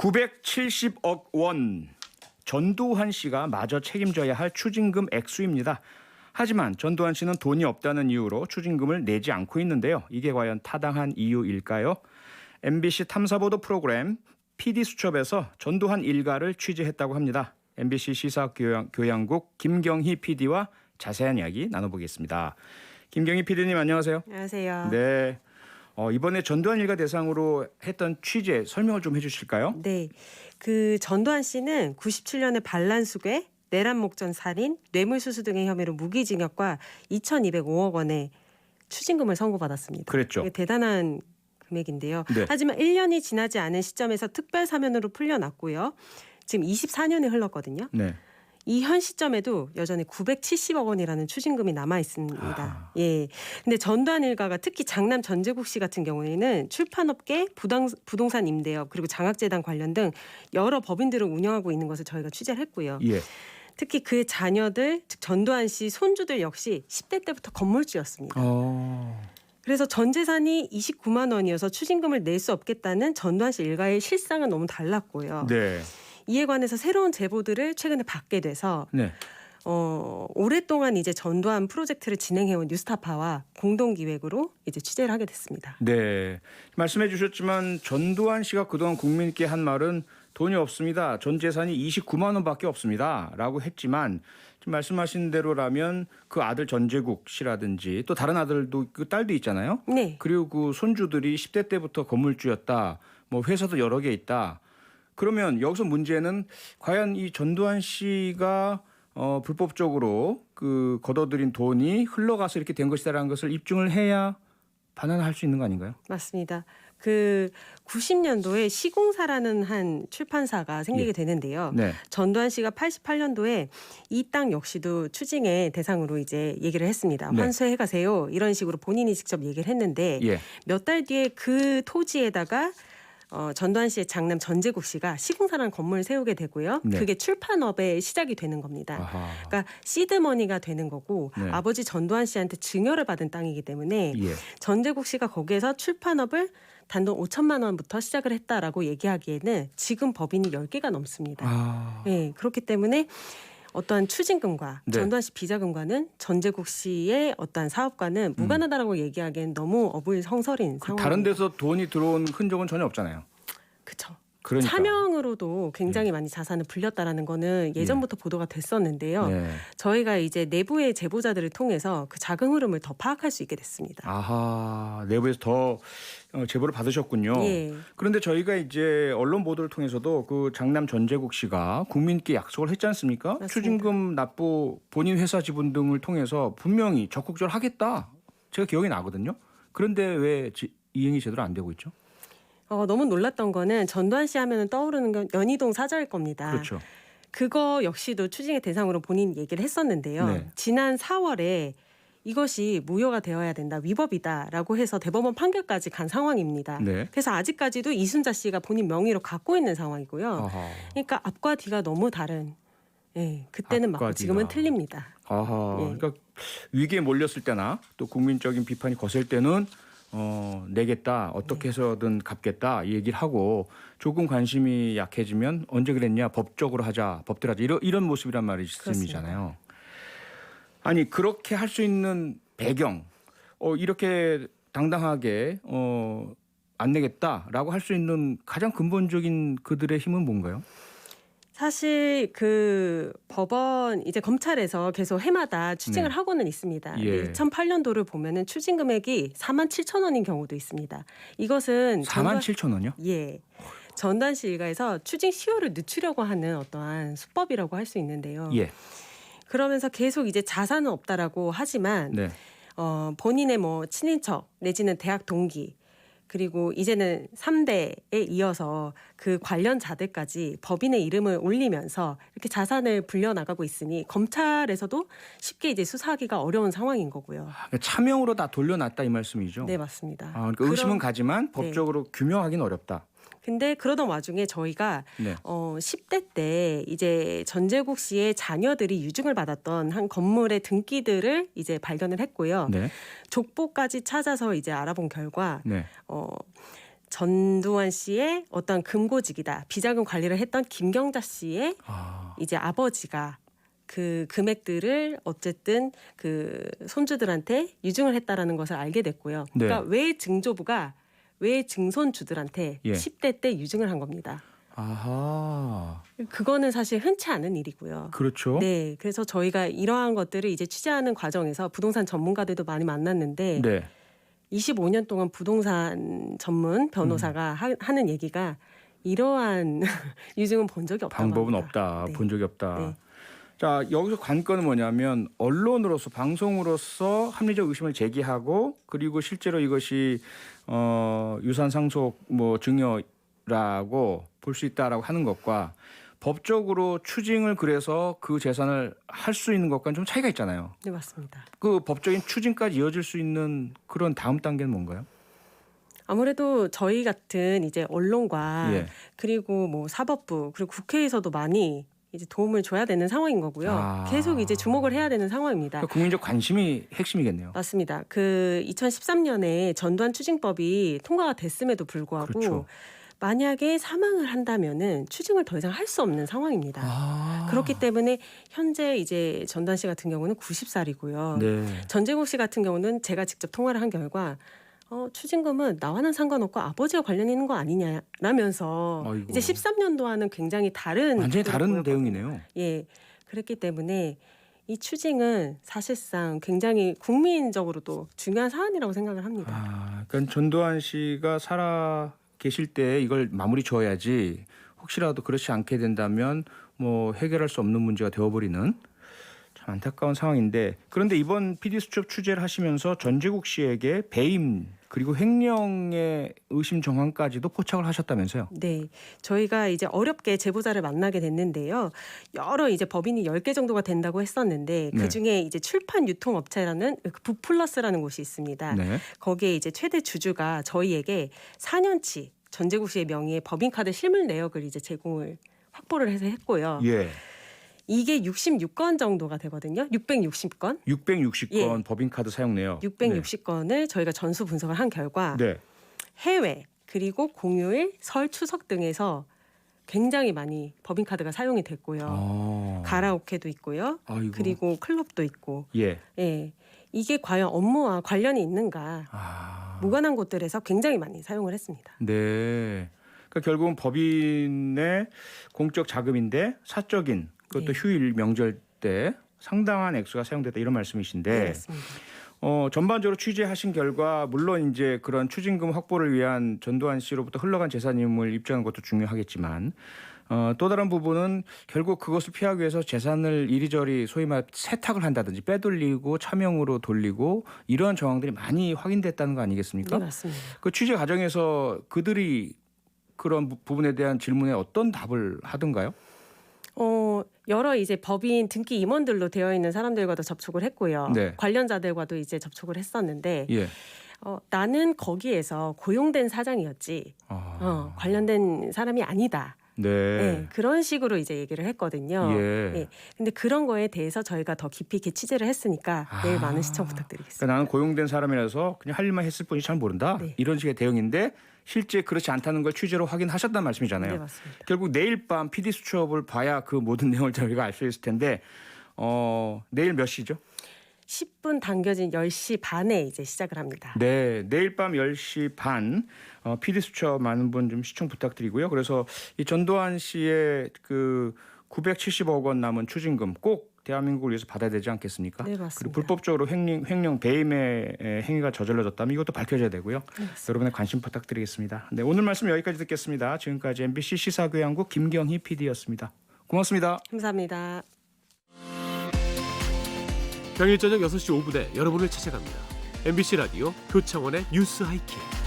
970억 원. 전두환 씨가 마저 책임져야 할 추징금 액수입니다. 하지만 전두환 씨는 돈이 없다는 이유로 추징금을 내지 않고 있는데요. 이게 과연 타당한 이유일까요? MBC 탐사보도 프로그램 PD 수첩에서 전두환 일가를 취재했다고 합니다. MBC 시사교양국 김경희 PD와 자세한 이야기 나눠보겠습니다. 김경희 PD님 안녕하세요. 안녕하세요. 네. 어, 이번에 전두환 일가 대상으로 했던 취재 설명을 좀 해주실까요? 네. 그 전두환 씨는 97년에 반란수괴, 내란 목전 살인, 뇌물수수 등의 혐의로 무기징역과 2,205억 원의 추징금을 선고받았습니다. 그랬죠. 대단한 금액인데요. 네. 하지만 1년이 지나지 않은 시점에서 특별 사면으로 풀려났고요. 지금 24년이 흘렀거든요. 네. 이 현 시점에도 여전히 970억 원이라는 추징금이 남아 있습니다. 아하. 예. 근데 전두환 일가가 특히 장남 전재국 씨 같은 경우에는 출판업계, 부당, 부동산 임대업 그리고 장학재단 관련 등 여러 법인들을 운영하고 있는 것을 저희가 취재를 했고요. 예. 특히 그 자녀들, 즉 전두환 씨 손주들 역시 10대 때부터 건물주였습니다. 어. 그래서 전 재산이 29만 원이어서 추징금을 낼 수 없겠다는 전두환 씨 일가의 실상은 너무 달랐고요. 네. 이에 관해서 새로운 제보들을 최근에 받게 돼서 네. 어, 오랫동안 이제 전두환 프로젝트를 진행해온 뉴스타파와 공동 기획으로 이제 취재를 하게 됐습니다. 네. 말씀해 주셨지만 전두환 씨가 그동안 국민께 한 말은 돈이 없습니다. 전 재산이 29만 원밖에 없습니다라고 했지만 지금 말씀하신 대로라면 그 아들 전재국 씨라든지 또 다른 아들도 그 딸도 있잖아요. 네. 그리고 그 손주들이 10대 때부터 건물주였다. 뭐 회사도 여러 개 있다. 그러면 여기서 문제는 과연 이 전두환 씨가 어, 불법적으로 그 걷어들인 돈이 흘러가서 이렇게 된 것이다라는 것을 입증을 해야 반환할 수 있는 거 아닌가요? 맞습니다. 그 90년도에 시공사라는 한 출판사가 생기게 예. 되는데요. 네. 전두환 씨가 88년도에 이 땅 역시도 추징의 대상으로 이제 얘기를 했습니다. 네. 환수해 가세요. 이런 식으로 본인이 직접 얘기를 했는데 예. 몇달 뒤에 그 토지에다가 어, 전두환 씨의 장남 전재국 씨가 시공사라는 건물을 세우게 되고요. 네. 그게 출판업의 시작이 되는 겁니다. 아하. 그러니까 시드머니가 되는 거고 네. 아버지 전두환 씨한테 증여를 받은 땅이기 때문에 예. 전재국 씨가 거기에서 출판업을 단돈 5천만 원부터 시작을 했다라고 얘기하기에는 지금 법인이 10개가 넘습니다. 아. 네, 그렇기 때문에 어떠한 추징금과 네. 전두환 씨 비자금과는 전재국 씨의 어떠한 사업과는 무관하다라고 얘기하기엔 너무 어불성설인 음. 그 상황. 다른 데서 돈이 들어온 흔적은 전혀 없잖아요. 그쵸. 그러니까. 네. 차명으로도 굉장히 많이 자산을 불렸다라는 거는 예전부터 보도가 됐었는데요. 네. 저희가 이제 내부의 제보자들을 통해서 그 자금 흐름을 더 파악할 수 있게 됐습니다. 아하 내부에서 더 어, 제보를 받으셨군요. 예. 그런데 저희가 이제 언론 보도를 통해서도 그 장남 전재국 씨가 국민께 약속을 했지 않습니까? 맞습니다. 추징금 납부 본인 회사 지분 등을 통해서 분명히 적극적으로 하겠다. 제가 기억이 나거든요. 그런데 왜 지- 이행이 제대로 안 되고 있죠? 어, 너무 놀랐던 거는 전두환 씨 하면은 떠오르는 건 연희동 사저일 겁니다. 그렇죠. 그거 역시도 추징의 대상으로 본인 얘기를 했었는데요. 네. 지난 4월에 이것이 무효가 되어야 된다, 위법이다라고 해서 대법원 판결까지 간 상황입니다. 네. 그래서 아직까지도 이순자 씨가 본인 명의로 갖고 있는 상황이고요. 아하. 그러니까 앞과 뒤가 너무 다른. 예, 그때는 맞고 지금은. 틀립니다. 아하. 예. 그러니까 위기에 몰렸을 때나 또 국민적인 비판이 거셀 때는 어, 내겠다 어떻게 해서든 갚겠다 이 얘기를 하고 조금 관심이 약해지면 언제 그랬냐 법적으로 하자 법대로 하자 이런 이런 모습이란 말씀이잖아요. 아니 그렇게 할 수 있는 배경 어, 이렇게 당당하게 어, 안 내겠다라고 할 수 있는 가장 근본적인 그들의 힘은 뭔가요? 사실 그 법원 이제 검찰에서 계속 해마다 추징을 네. 하고는 있습니다. 예. 2008년도를 보면은 추징 금액이 4만 7천 원인 경우도 있습니다. 이것은 4만 7천 원이요? 예. 전단 씨 일가에서 추징 시효를 늦추려고 하는 어떠한 수법이라고 할 수 있는데요. 예. 그러면서 계속 이제 자산은 없다라고 하지만 네. 어, 본인의 뭐 친인척 내지는 대학 동기 그리고 이제는 3대에 이어서 그 관련 자들까지 법인의 이름을 올리면서 이렇게 자산을 불려나가고 있으니 검찰에서도 쉽게 이제 수사하기가 어려운 상황인 거고요. 그러니까 차명으로 다 돌려놨다 이 말씀이죠. 네, 맞습니다. 아, 그러니까 의심은 그런- 가지만 법적으로 규명하기는 어렵다. 근데 그러던 와중에 저희가 네. 어 10대 때 이제 전재국 씨의 자녀들이 유증을 받았던 한 건물의 등기들을 이제 발견을 했고요. 네. 족보까지 찾아서 이제 알아본 결과 네. 어 전두환 씨의 어떤 금고직이다. 비자금 관리를 했던 김경자 씨의 아, 이제 아버지가 그 금액들을 어쨌든 그 손주들한테 유증을 했다라는 것을 알게 됐고요. 네. 그러니까 외 증조부가 외 증손주들한테 예. 10대 때 유증을 한 겁니다. 아하, 그거는 사실 흔치 않은 일이고요. 그렇죠. 네, 그래서 저희가 이러한 것들을 이제 취재하는 과정에서 부동산 전문가들도 많이 만났는데 네. 25년 동안 부동산 전문 변호사가 하, 하는 얘기가 이러한 유증은 본 적이 없다. 방법은 없다. 네. 본 적이 없다. 네. 자 여기서 관건은 뭐냐면 언론으로서 방송으로서 합리적 의심을 제기하고 그리고 실제로 이것이 어, 유산 상속 뭐 증여라고 볼 수 있다라고 하는 것과 법적으로 추징을 그래서 그 재산을 할 수 있는 것과는 좀 차이가 있잖아요. 네, 맞습니다. 그 법적인 추징까지 이어질 수 있는 그런 다음 단계는 뭔가요? 아무래도 저희 같은 이제 언론과 예. 그리고 뭐 사법부 그리고 국회에서도 많이 이제 도움을 줘야 되는 상황인 거고요. 아. 계속 이제 주목을 해야 되는 상황입니다. 국민적 관심이 핵심이겠네요. 맞습니다. 그 2013년에 전두환 추징법이 통과가 됐음에도 불구하고 그렇죠. 만약에 사망을 한다면은 추징을 더 이상 할 수 없는 상황입니다. 아. 그렇기 때문에 현재 이제 전두환 씨 같은 경우는 90살이고요. 네. 전재국 씨 같은 경우는 제가 직접 통화를 한 결과 어, 추징금은 나와는 상관없고 아버지와 관련이 있는 거 아니냐라면서 아이고. 이제 13년도와는 굉장히 다른 완전히 다른. 내용이네요. 예. 그랬기 때문에 이 추징은 사실상 굉장히 국민적으로도 중요한 사안이라고 생각을 합니다. 아, 그러니까 전두환 씨가 살아 계실 때 이걸 마무리 지어야지 혹시라도 그렇지 않게 된다면 뭐 해결할 수 없는 문제가 되어버리는 참 안타까운 상황인데 그런데 이번 PD 수첩 취재를 하시면서 전재국 씨에게 배임 그리고 횡령의 의심 정황까지도 포착을 하셨다면서요? 네. 저희가 이제 어렵게 제보자를 만나게 됐는데요. 여러 이제 법인이 10개 정도가 된다고 했었는데 네. 그중에 이제 출판 유통 업체라는 그 부플러스라는 곳이 있습니다. 네. 거기에 이제 최대 주주가 저희에게 4년치 전재국 씨의 명의의 법인카드 실물 내역을 이제 제공을 확보를 해서 했고요. 예. 이게 66건 정도가 되거든요. 660건. 660건 예. 법인카드 사용 내역. 660건을 저희가 전수 분석을 한 결과 네. 네. 해외 그리고 공휴일, 설, 추석 등에서 굉장히 많이 법인카드가 사용이 됐고요. 아. 가라오케도 있고요. 아이고. 그리고 클럽도 있고. 예. 예. 이게 과연 업무와 관련이 있는가? 아. 무관한 곳들에서 굉장히 많이 사용을 했습니다. 네. 그러니까 결국은 법인의 공적 자금인데 사적인 그것도 네. 휴일 명절 때 상당한 액수가 사용됐다 이런 말씀이신데 네. 어, 전반적으로 취재하신 결과 물론 이제 그런 추징금 확보를 위한 전두환 씨로부터 흘러간 재산임을 입증하는 것도 중요하겠지만 어, 또 다른 부분은 결국 그것을 피하기 위해서 재산을 이리저리 소위 말 세탁을 한다든지 빼돌리고 차명으로 돌리고 이러한 정황들이 많이 확인됐다는 거 아니겠습니까? 네, 맞습니다. 그 취재 과정에서 그들이 그런 부- 부분에 대한 질문에 어떤 답을 하던가요? 어, 여러 이제 법인 등기 임원들로 되어 있는 사람들과도 접촉을 했고요. 네. 관련자들과도 이제 접촉을 했었는데 예. 어, 나는 거기에서 고용된 사장이었지 아, 어, 관련된 사람이 아니다. 네. 네, 그런 식으로 이제 얘기를 했거든요. 예. 예. 근데 그런 거에 대해서 저희가 더 깊이 있게 취재를 했으니까 내일 아. 많은 시청 부탁드리겠습니다. 그러니까 나는 고용된 사람이라서 그냥 할 일만 했을 뿐이 잘 모른다. 네. 이런 식의 대응인데 실제 그렇지 않다는 걸 취재로 확인하셨단 말씀이잖아요. 네, 맞습니다. 결국 내일 밤 PD 수첩을 봐야 그 모든 내용을 저희가 알 수 있을 텐데 어, 내일 몇 시죠? 10분 당겨진 10시 반에 이제 시작을 합니다. 네, 내일 밤 10시 반 어, PD 수첩 많은 분 좀 시청 부탁드리고요. 그래서 이 전두환 씨의 그 970억 원 남은 추징금 꼭 대한민국을 위해서 받아야 되지 않겠습니까? 네, 그리고 맞습니다. 불법적으로 횡령, 횡령 배임의 에, 행위가 저질러졌다면 이것도 밝혀져야 되고요. 네. 여러분의 관심 부탁드리겠습니다. 네, 오늘 말씀 여기까지 듣겠습니다. 지금까지 MBC 시사교양국 김경희 PD였습니다. 고맙습니다. 감사합니다. 평일 저녁 6시 5분에 여러분을 찾아갑니다. MBC 라디오 표창원의 뉴스 하이킥.